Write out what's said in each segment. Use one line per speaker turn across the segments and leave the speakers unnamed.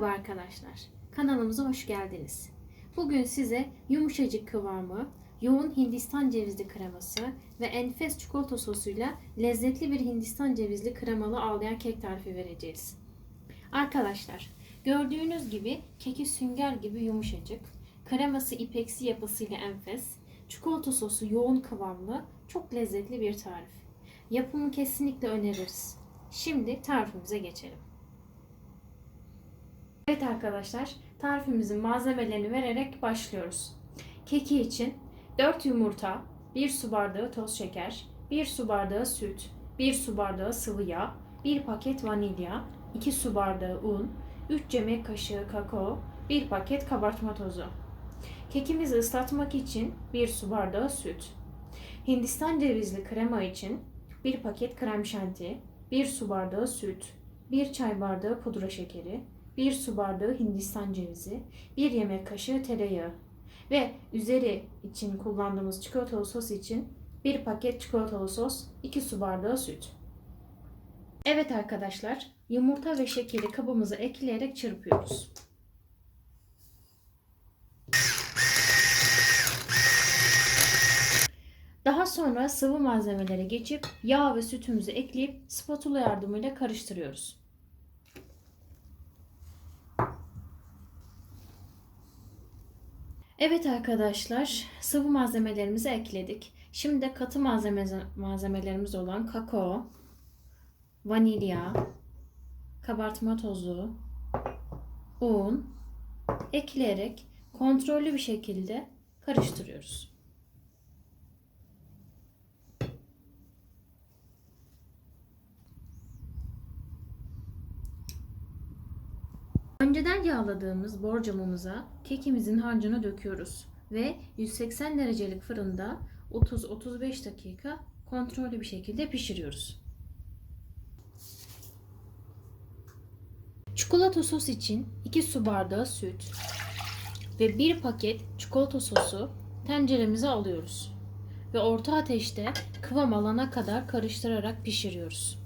Merhaba arkadaşlar. Kanalımıza hoş geldiniz. Bugün size yumuşacık kıvamı, yoğun Hindistan cevizli kreması ve enfes çikolata sosuyla lezzetli bir Hindistan cevizli kremalı ağlayan kek tarifi vereceğiz. Arkadaşlar, gördüğünüz gibi keki sünger gibi yumuşacık, kreması ipeksi yapısıyla enfes, çikolata sosu yoğun kıvamlı, çok lezzetli bir tarif. Yapımı kesinlikle öneririz. Şimdi tarifimize geçelim. Evet arkadaşlar, tarifimizin malzemelerini vererek başlıyoruz. Keki için 4 yumurta, 1 su bardağı toz şeker, 1 su bardağı süt, 1 su bardağı sıvı yağ, 1 paket vanilya, 2 su bardağı un, 3 yemek kaşığı kakao, 1 paket kabartma tozu. Kekimizi ıslatmak için 1 su bardağı süt. Hindistan cevizli krema için 1 paket krem şanti, 1 su bardağı süt, 1 çay bardağı pudra şekeri, 1 su bardağı hindistan cevizi, 1 yemek kaşığı tereyağı ve üzeri için kullandığımız çikolatalı sos için 1 paket çikolatalı sos, 2 su bardağı süt. Evet arkadaşlar, yumurta ve şekeri kabımıza ekleyerek çırpıyoruz. Daha sonra sıvı malzemelere geçip yağ ve sütümüzü ekleyip spatula yardımıyla karıştırıyoruz. Evet arkadaşlar, sıvı malzemelerimizi ekledik. Şimdi de katı malzeme, malzemelerimiz olan kakao, vanilya, kabartma tozu, un ekleyerek kontrollü bir şekilde karıştırıyoruz. Önceden yağladığımız borcamımıza kekimizin harcını döküyoruz ve 180 derecelik fırında 30-35 dakika kontrollü bir şekilde pişiriyoruz. Çikolata sos için 2 su bardağı süt ve 1 paket çikolata sosu tenceremize alıyoruz ve orta ateşte kıvam alana kadar karıştırarak pişiriyoruz.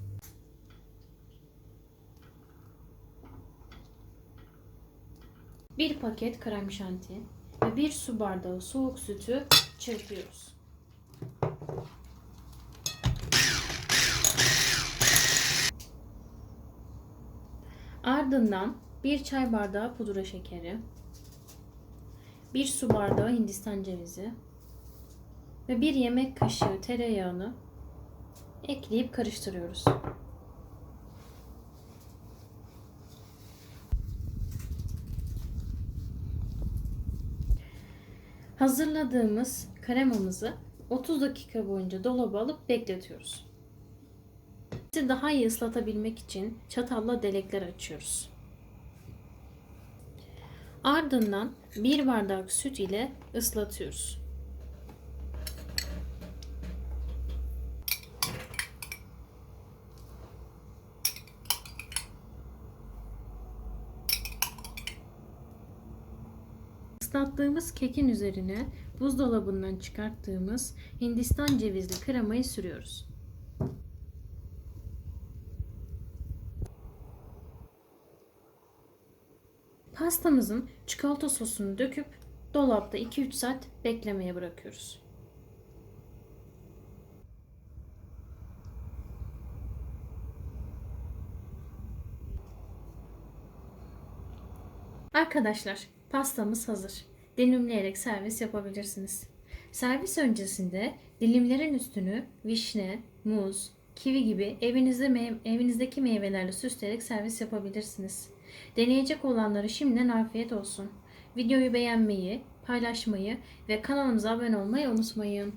Bir paket krem şanti ve bir su bardağı soğuk sütü çırpıyoruz. Ardından bir çay bardağı pudra şekeri, bir su bardağı hindistan cevizi ve bir yemek kaşığı tereyağını ekleyip karıştırıyoruz. Hazırladığımız kremamızı 30 dakika boyunca dolaba alıp bekletiyoruz. Daha iyi ıslatabilmek için çatalla delikler açıyoruz. Ardından bir bardak süt ile ıslatıyoruz. Islattığımız kekin üzerine buzdolabından çıkarttığımız Hindistan cevizli kremayı sürüyoruz. Pastamızın çikolata sosunu döküp dolapta 2-3 saat beklemeye bırakıyoruz. Arkadaşlar pastamız hazır. Dilimleyerek servis yapabilirsiniz. Servis öncesinde dilimlerin üstünü vişne, muz, kivi gibi evinizde meyve, evinizdeki meyvelerle süsleyerek servis yapabilirsiniz. Deneyecek olanlara şimdiden afiyet olsun. Videoyu beğenmeyi, paylaşmayı ve kanalımıza abone olmayı unutmayın.